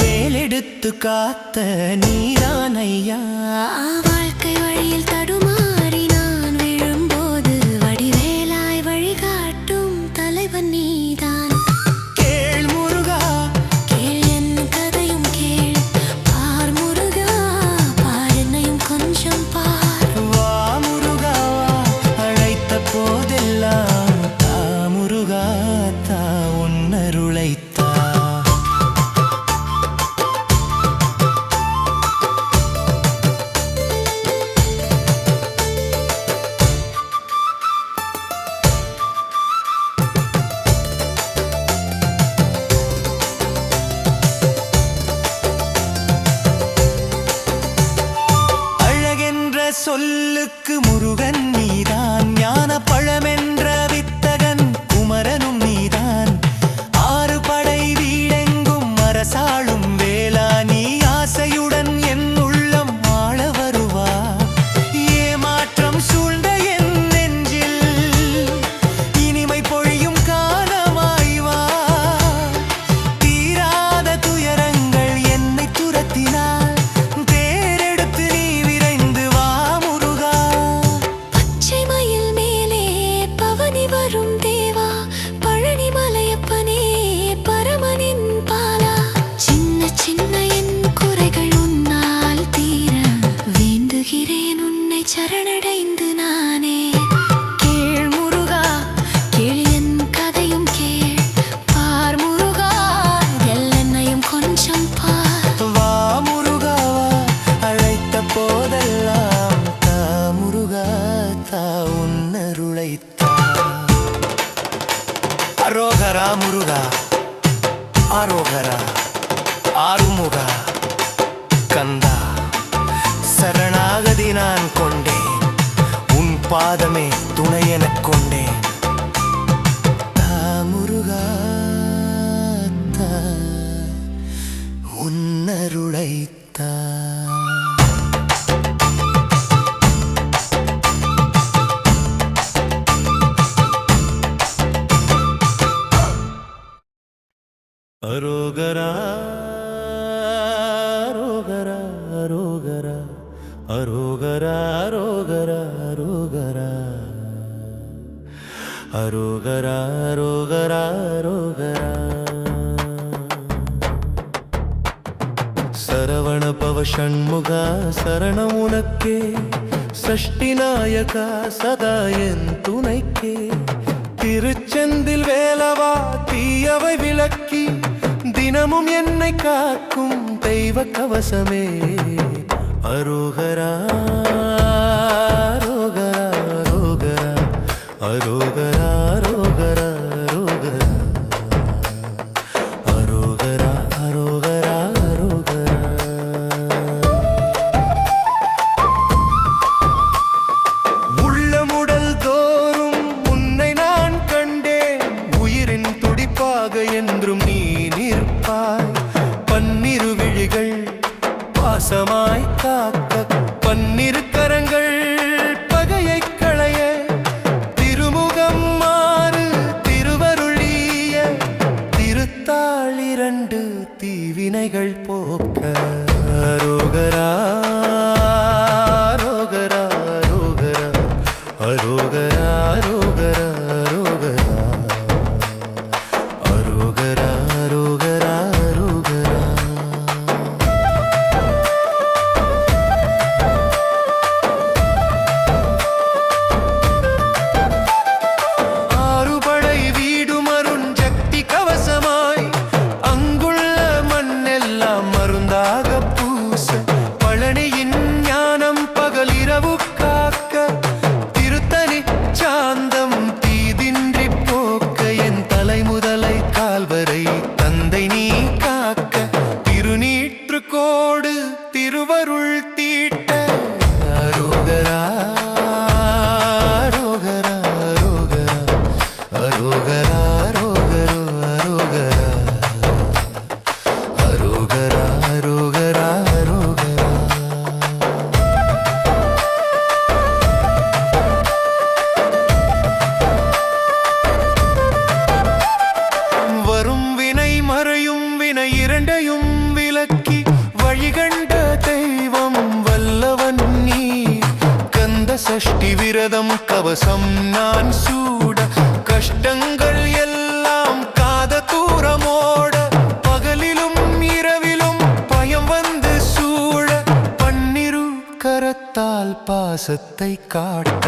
வேலெடுத்து காத்த நீதான் ஐயா வாழ்க்கை வழியில் தடு அரோகரா ரோகரா ரோகரா சரவண பவ ஷண்முகா சரணம் உனக்கே. சஷ்டி நாயகா சதா என் துணைக்கே. திருச்செந்தில் வேலவா தீயவை விளக்கி. தினமும் என்னை காக்கும் தெய்வ கவசமே. அரோகரா. பாசமாய் காக்க பன்னிரு கரங்கள் கரத்தால் பாசத்தை காட்ட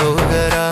ரோகரா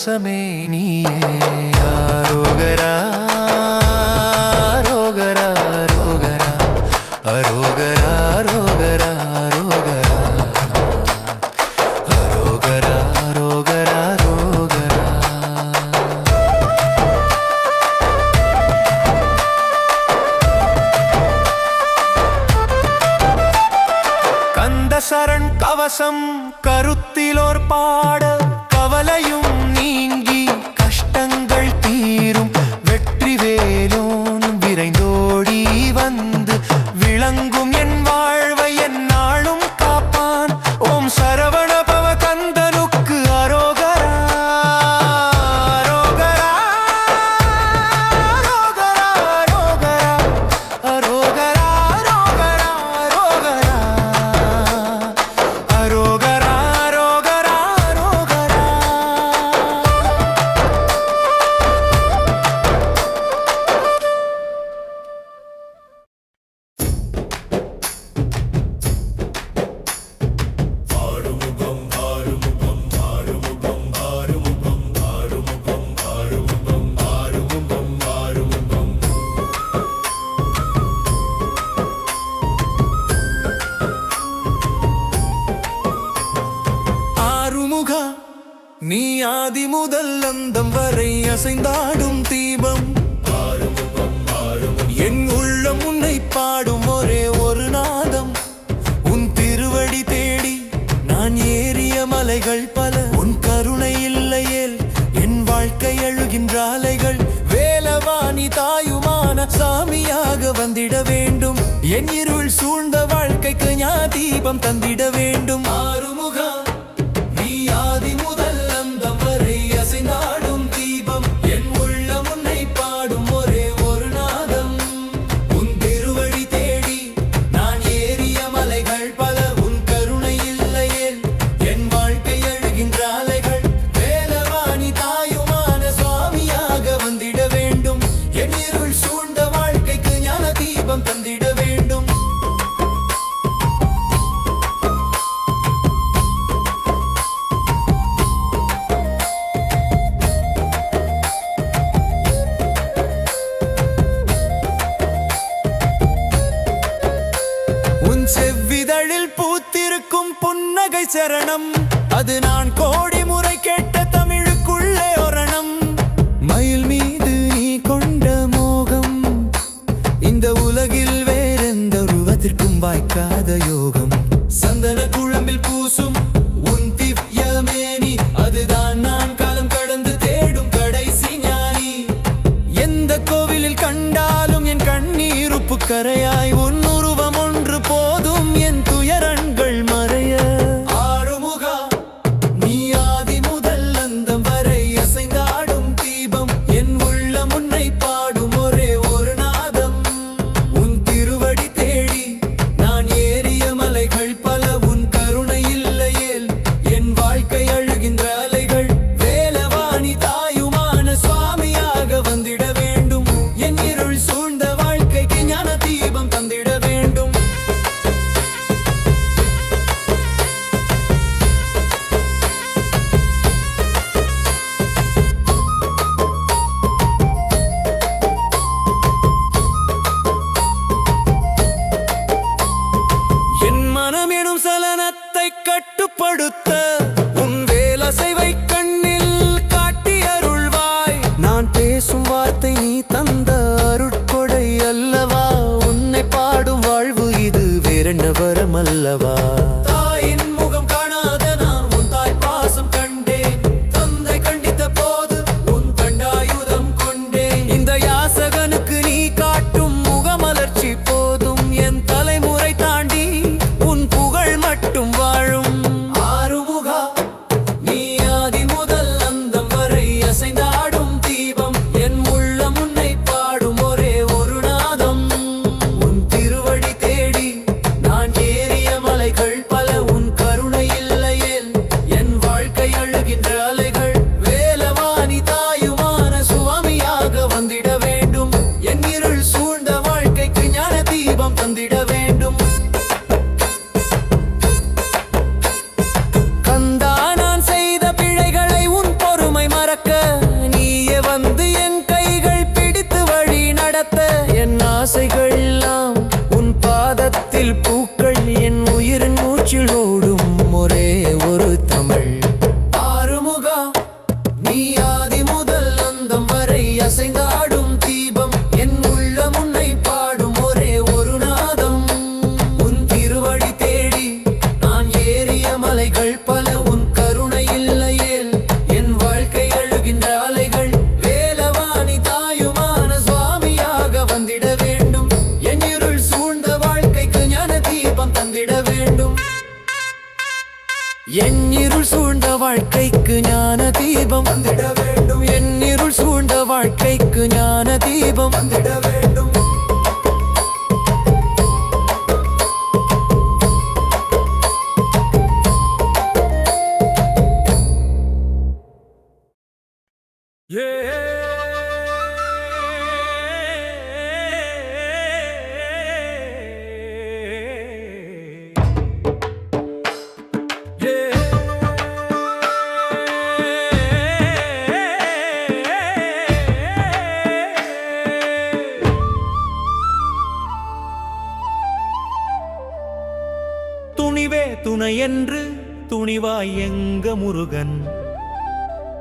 ശ്വാസമേ നീയേ. രോഗരാ രോഗരാ അരോഗരാ രോഗരാ அசைந்தாடும் தீபம். என் உள்ளம் உன்னை பாடும் ஒரே ஒரு நாதம். உன் திருவடி தேடி நான் ஏறிய மலைகள் பல. உன் கருணை இல்லையேல் என் வாழ்க்கை அழுகின்ற அலைகள். வேலவாணி தாயுமான சாமியாக வந்திட வேண்டும். என் இருள் சூழ்ந்த வாழ்க்கைக்கு ஞா தீபம் தந்திட வேண்டும். அலைகள் பல உன் கருணை இல்லையேல் என் வாழ்க்கை அழுகின்ற அலைகள் வேலவாணி தாயுமான சுவாமியாக வந்திட வேண்டும். என் இருள் சூழ்ந்த வாழ்க்கைக்கு ஞான தீபம் தந்திட வேண்டும். என் இருள் சூழ்ந்த வாழ்க்கைக்கு ஞான தீபம் வந்திட வேண்டும். என் இருள் சூழ்ந்த வாழ்க்கைக்கு ஞான தீபம் வந்திட துணையென்று துணிவாய் எங்க முருகன்?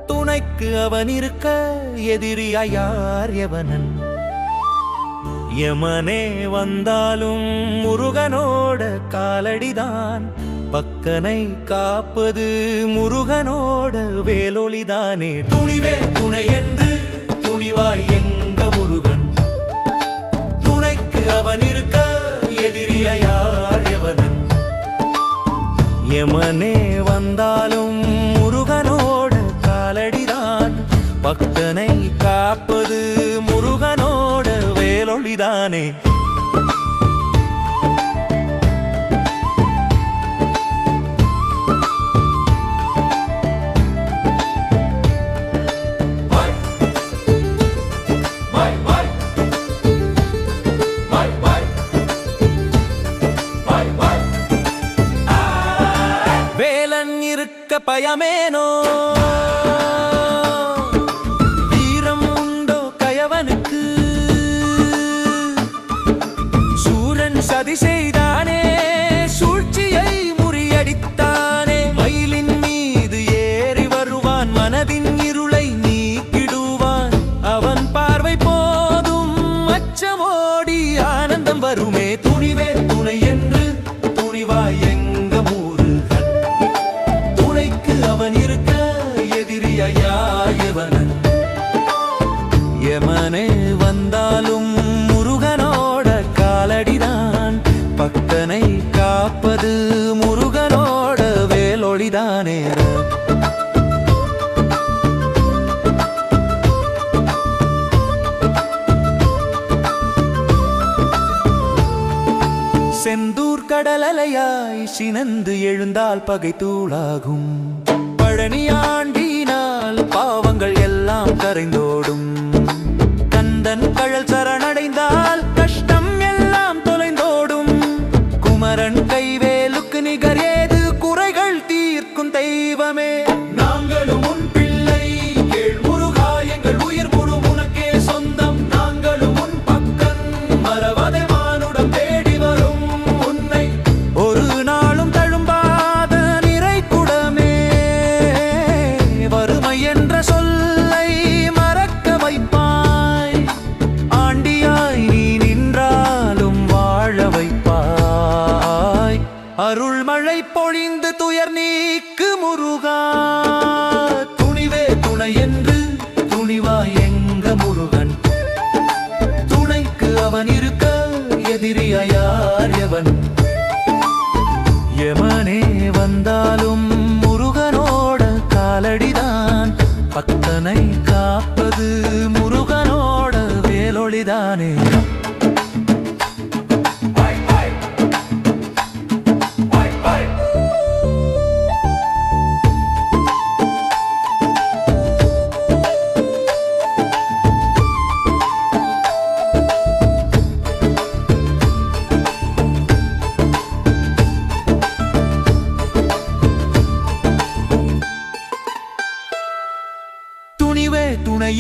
துணைக்கு அவன் இருக்க எதிரியார் எவனன்? யமனே வந்தாலும் முருகனோட காலடிதான். பக்கனை காப்பது முருகனோட வேலொளிதானே. துணிவே துணை என்று துணிவாய் எங்க முருகன்? துணைக்கு அவன் இருக்க எதிரியார் எமனே வந்தாலும் முருகனோட காலடிதான். பக்தனை காப்பது முருகனோட வேலொழிதானே சேர்ந்தால் பகை தூளாகும்.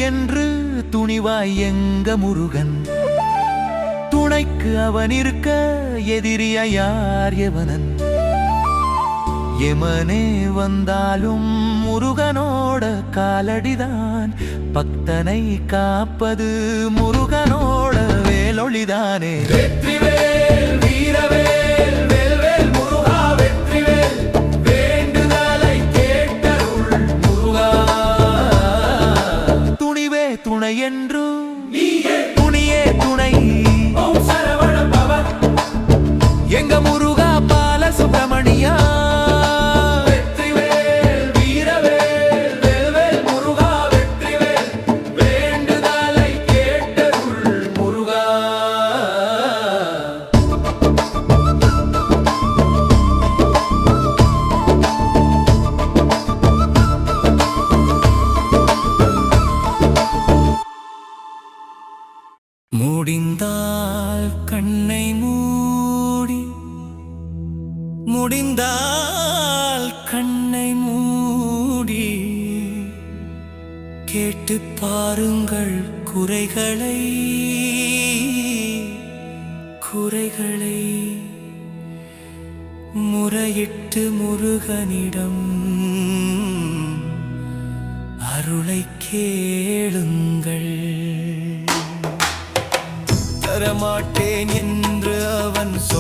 என்று துணிவாய் எங்க முருகன்? துணைக்கு அவன் இருக்க எதிரிய யார் எவனன்? எமனே வந்தாலும் முருகனோட காலடிதான். பக்தனை காப்பது முருகனோட வேலொழிதானே வீரவேல் வேல்வேல் முருகா வெற்றிவேல். துணை என்றும் துணியே துணை.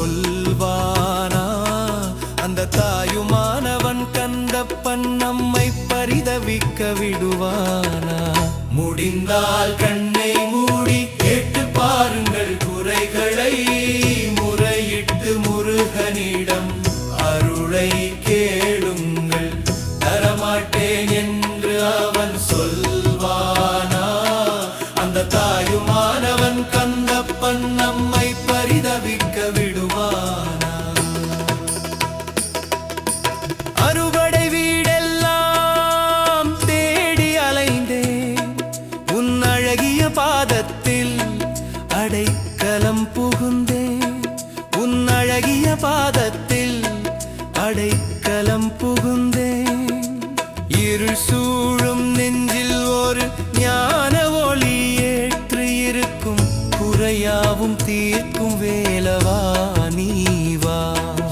சொல்வானா? அந்த தாயுமானவன் கந்தப்பன் நம்மை பரிதவிக்க விடுவானா? முடிந்தால் கண் ஒரு ஞான ஒளி ஏற்று இருக்கும் குறையாவும் தீர்க்கும் வேலவா நீவா?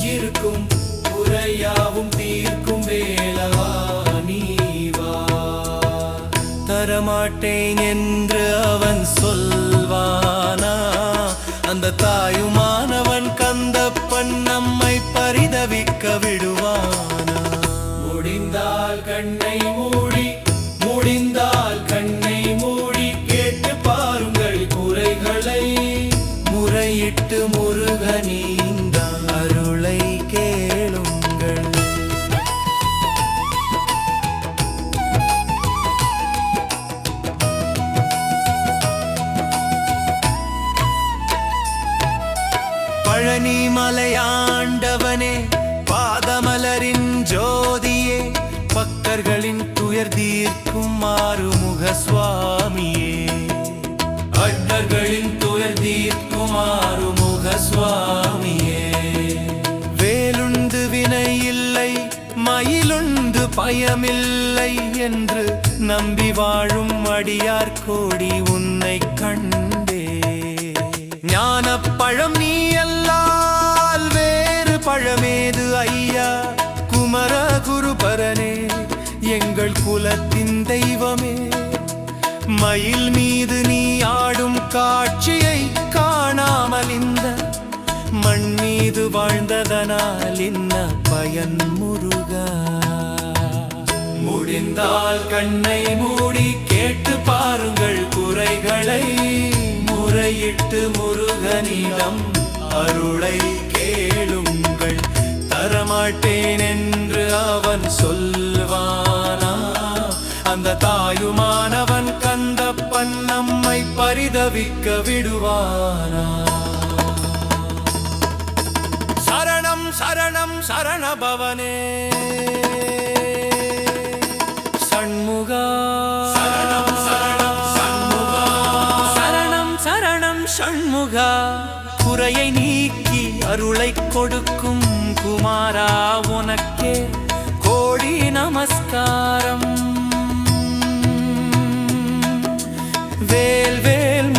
இருக்கும் குறையாவும் தீர்க்கும் வேலவா நீவா? தரமாட்டேன் என்று அவன் சொல்வானா? அந்த தாயுமானவன் மயிலுண்டு பயமில்லை என்று நம்பி வாழும் அடியார் கோடி உன்னை கண்டே. ஞான பழம் நீ அல்லால் வேறு பழமேது ஐயா. குமர குருபரனே எங்கள் குலத்தின் தெய்வமே. மயில் மீது நீ ஆடும் காட்சியை காணாமல் இந்த மண் மீது வாழ்ந்ததனால் என்ன பயன் முருகா. முடிந்தால் கண்ணை மூடி கேட்டு பாருங்கள் குறைகளை. முறையிட்டு முருகனிடம் அருளை கேளுங்கள். தரமாட்டேன் என்று அவன் சொல்வானா? அந்த தாயுமானவன் கந்தப்பன் நம்மை பரிதவிக்க விடுவானா? சரணம் சரணம் சரணபவனே. குறையை நீக்கி அருளை கொடுக்கும் குமாரா உனக்கே கோடி நமஸ்காரம். வேல் வேல்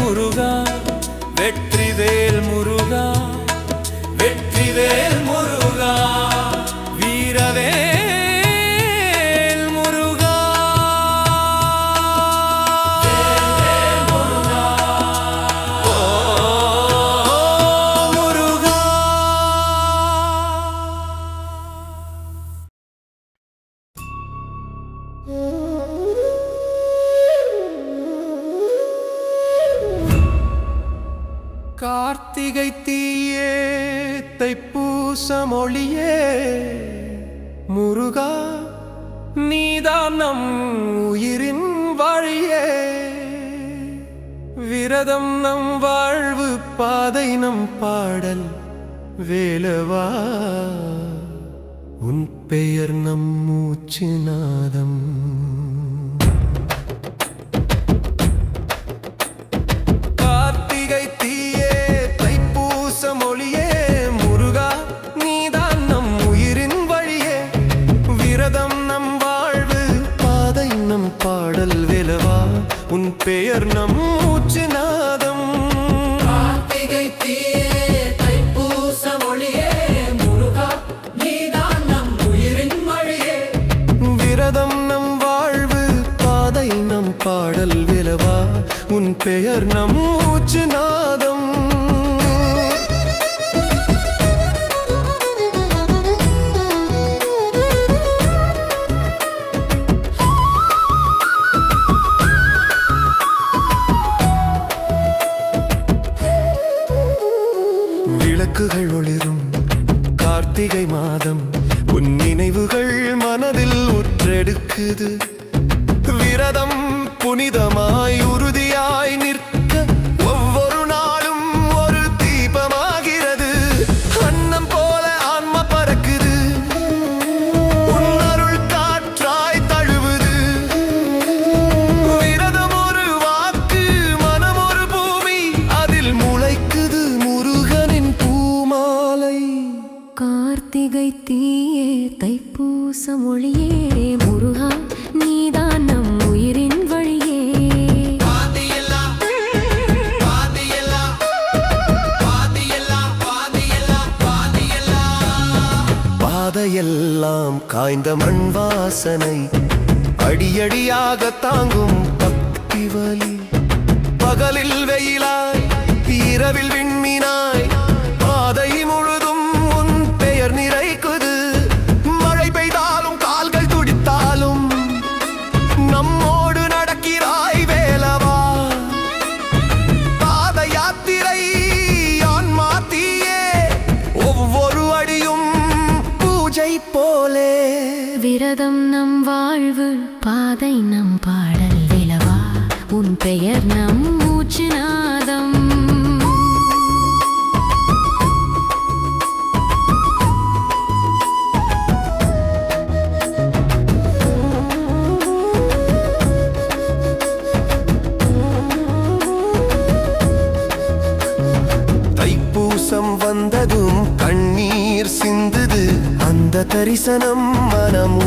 நினைவுகள் மனதில் உற்றெடுக்குது விரதம் புனிதமாய் உறுதி காய்ந்த மண் வாசனை அடியடியாக தாங்கும் பக்தி வலி. பகலில் வெயிலாய் இரவில் விண்ணில் பெயர் நம் மூச்சுநாதம். தைப்பூசம் வந்ததும் கண்ணீர் சிந்தது. அந்த தரிசனம் மனம்